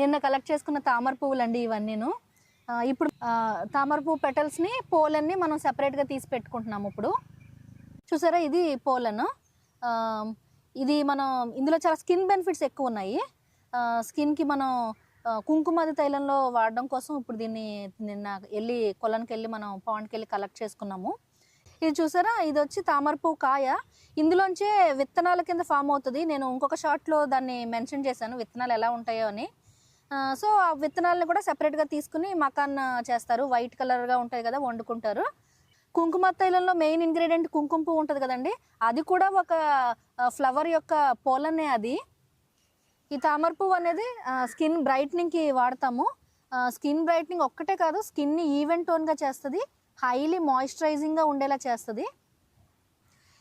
నిన్న కలెక్ట్ చేసుకున్న తామర పువ్వులు అండి ఇవన్నీను ఇప్పుడు తామర పువ్వు పెటల్స్ని పోలన్ని మనం సెపరేట్గా తీసి పెట్టుకుంటున్నాము ఇప్పుడు. చూసారా ఇది పోలన్. ఇది మనం ఇందులో చాలా స్కిన్ బెనిఫిట్స్ ఎక్కువ ఉన్నాయి. స్కిన్కి మనం కుంకుమది తైలంలో వాడడం కోసం ఇప్పుడు దీన్ని నిన్న వెళ్ళి కొలనికి వెళ్ళి మనం పాండ్కి వెళ్ళి కలెక్ట్ చేసుకున్నాము. ఇది చూసారా? ఇది వచ్చి తామర పువ్వు కాయ. ఇందులోంచే విత్తనాల కింద ఫామ్ అవుతుంది. నేను ఇంకొక షార్ట్లో దాన్ని మెన్షన్ చేశాను. విత్తనాలు ఎలా ఉంటాయో అని. సో ఆ విత్తనాలను కూడా సెపరేట్గా తీసుకుని మకాన్ చేస్తారు. వైట్ కలర్గా ఉంటాయి కదా వండుకుంటారు. కుంకుమ తైలంలో మెయిన్ ఇంగ్రీడియంట్ కుంకుమ పువ్వు ఉంటుంది కదండి. అది కూడా ఒక ఫ్లవర్ యొక్క పోలనే అది. ఈ తామర పువ్వు అనేది స్కిన్ బ్రైట్నింగ్కి వాడతాము. స్కిన్ బ్రైట్నింగ్ ఒక్కటే కాదు స్కిన్ని ఈవెన్ టోన్గా చేస్తుంది. హైలీ మాయిశ్చరైజింగ్గా ఉండేలా చేస్తుంది.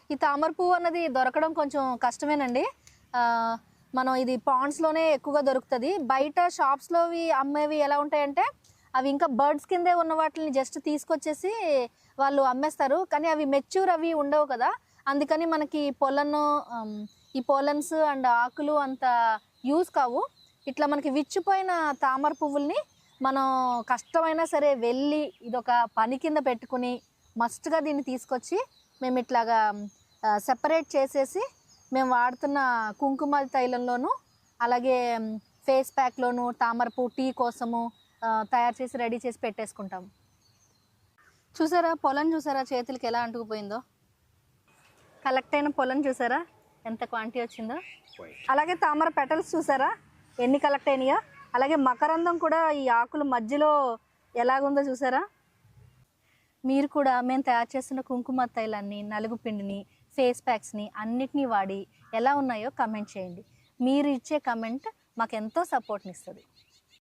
ఈ తామర పువ్వు అన్నది దొరకడం కొంచెం కష్టమేనండి. మనం ఇది పాండ్స్లోనే ఎక్కువగా దొరుకుతుంది. బయట షాప్స్లోవి అమ్మేవి ఎలా ఉంటాయంటే అవి ఇంకా బర్డ్స్ కిందే ఉన్న వాటిని జస్ట్ తీసుకొచ్చేసి వాళ్ళు అమ్మేస్తారు. కానీ అవి మెచ్యూర్ అవి ఉండవు కదా. అందుకని మనకి పొలన్ ఈ పొలన్స్ అండ్ ఆకులు అంత యూజ్ కావు. ఇట్లా మనకి విచ్చిపోయిన తామర పువ్వుల్ని మనం కష్టమైనా సరే వెళ్ళి ఇదొక పని కింద పెట్టుకుని మస్ట్గా దీన్ని తీసుకొచ్చి మేము ఇట్లాగా సెపరేట్ చేసేసి మేము వాడుతున్న కుంకుమ తైలంలోనూ అలాగే ఫేస్ ప్యాక్లోను తామరపు టీ కోసము తయారు చేసి రెడీ చేసి పెట్టేసుకుంటాం. చూసారా పొలం చూసారా చేతులకి ఎలా అంటుకుపోయిందో? కలెక్ట్ అయిన పొలం చూసారా ఎంత క్వాంటిటీ వచ్చిందో? అలాగే తామర పెటల్స్ చూసారా ఎన్ని కలెక్ట్ అయినాయో? అలాగే మకరందం కూడా ఈ ఆకుల మధ్యలో ఎలాగుందో చూసారా? మీరు కూడా మేము తయారు చేస్తున్న కుంకుమ తైలాన్ని నలుగు పిండిని ఫేస్ ప్యాక్స్ని అన్నిటినీ వాడి ఎలా ఉన్నాయో కమెంట్ చేయండి. మీరు ఇచ్చే కమెంట్ మాకు ఎంతో సపోర్ట్ని ఇస్తుంది.